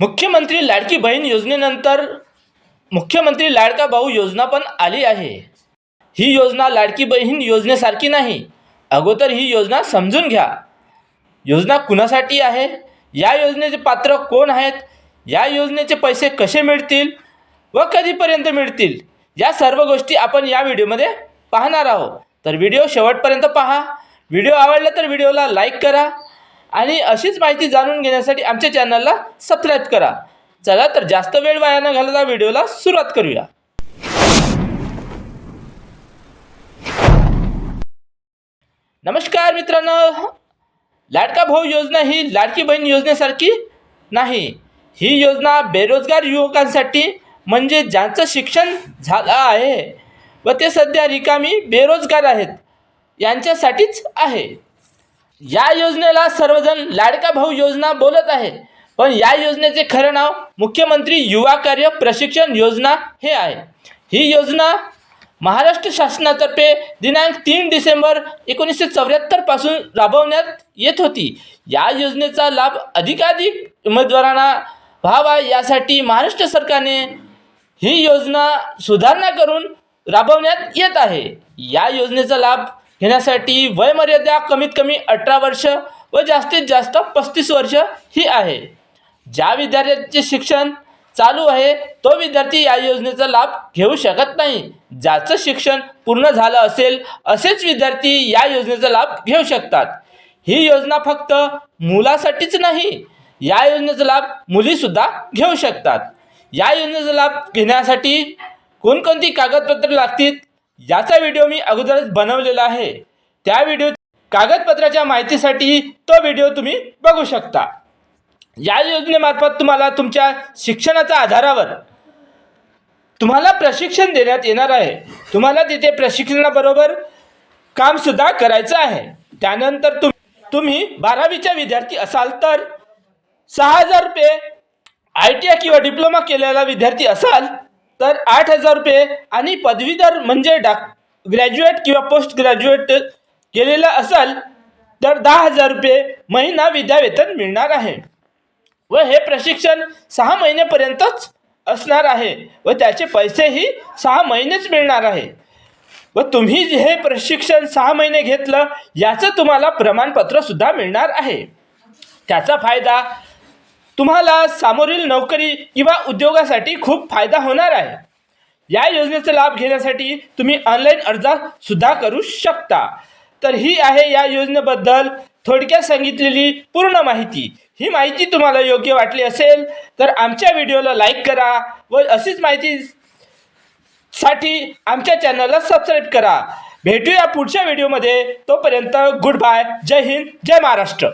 मुख्यमंत्री लाडकी बहीण योजनेनंतर मुख्यमंत्री लाडका भाऊ योजना पण आली आहे. ही योजना लाडकी बहीण योजनेसारखी नाही. अगोदर ही योजना समजून घ्या. योजना कुणासाठी आहे? या योजनेचे पात्र कोण आहेत? या योजनेचे पैसे कसे मिळतील व कधीपर्यंत मिळतील? या सर्व गोष्टी आपण या व्हिडिओमध्ये पाहणार आहोत. तर व्हिडिओ शेवटपर्यंत पहा. व्हिडिओ आवडला तर व्हिडिओला लाईक करा. आणि अशीच माहिती जाणून घेण्यासाठी आमच्या चॅनलला सबस्क्राईब करा. चला तर जास्त वेळ वाया न घालता व्हिडिओला सुरुवात करूया. नमस्कार मित्रांनो. लाडका भाऊ योजना ही लाडकी बहीण योजनेसारखी नाही. ही योजना बेरोजगार युवकांसाठी म्हणजे ज्यांचं शिक्षण झालं आहे व ते सध्या रिकामी बेरोजगार आहेत यांच्यासाठीच आहे. या योजनेला सर्वजण लाडका भाऊ योजना बोलत आहे. पण या योजनेचे खरं नाव मुख्यमंत्री युवा कार्य प्रशिक्षण योजना हे आहे. ही योजना महाराष्ट्र शासनातर्फे दिनांक तीन डिसेंबर एकोणीसशे चौऱ्याहत्तरपासून राबवण्यात येत होती. या योजनेचा लाभ अधिकाधिक उमेदवारांना व्हावा यासाठी महाराष्ट्र सरकारने ही योजना सुधारणा करून राबवण्यात येत आहे. या योजनेचा लाभ घेण्यासाठी वयमर्यादा कमीत कमी अठरा वर्ष व जास्तीत जास्त पस्तीस वर्ष ही आहे. ज्या विद्यार्थ्यांचे शिक्षण चालू आहे तो विद्यार्थी या योजनेचा लाभ घेऊ शकत नाही. ज्याचं शिक्षण पूर्ण झालं असेल असेच विद्यार्थी या योजनेचा लाभ घेऊ शकतात. ही योजना फक्त मुलासाठीच नाही या योजनेचा लाभ मुलीसुद्धा घेऊ शकतात. या योजनेचा लाभ घेण्यासाठी कोणकोणती कागदपत्रे लागतील? याचा व्हिडिओ मी अगोदरच बनवलेला आहे. त्या व्हिडिओ कागदपत्राच्या माहितीसाठी तो व्हिडिओ तुम्ही बघू शकता. या योजनेमार्फत तुम्हाला तुमच्या शिक्षणाच्या आधारावर तुम्हाला प्रशिक्षण देण्यात येणार आहे. तुम्हाला तिथे प्रशिक्षणाबरोबर कामसुद्धा करायचं आहे. त्यानंतर तुम तुम्ही बारावीच्या विद्यार्थी असाल तर सहा हजार रुपये आय टी आय किंवा डिप्लोमा केलेला विद्यार्थी असाल तर आठ हजार रुपये आणि पदवीधर म्हणजे डा ग्रॅज्युएट किंवा पोस्ट ग्रॅज्युएट केलेला असाल तर दहा हजार रुपये महिना विद्यावेतन मिळणार आहे. व हे प्रशिक्षण सहा महिन्यापर्यंतच असणार आहे व त्याचे पैसेही सहा महिनेच मिळणार आहे. व तुम्ही जे हे प्रशिक्षण सहा महिने घेतलं याचं तुम्हाला प्रमाणपत्रसुद्धा मिळणार आहे. त्याचा फायदा तुम्हाला सामोरील नोकरी किंवा उद्योगासाठी खूप फायदा होणार आहे. या योजनेचा लाभ घेण्यासाठी तुम्ही ऑनलाईन अर्जसुद्धा करू शकता. तर ही आहे या योजनेबद्दल थोडक्यात सांगितलेली पूर्ण माहिती. ही माहिती तुम्हाला योग्य वाटली असेल तर आमच्या व्हिडिओला लाईक करा व अशीच माहिती साठी आमच्या चॅनलला सबस्क्राईब करा. भेटूया पुढच्या व्हिडिओमध्ये. तोपर्यंत गुड बाय. जय हिंद. जय महाराष्ट्र.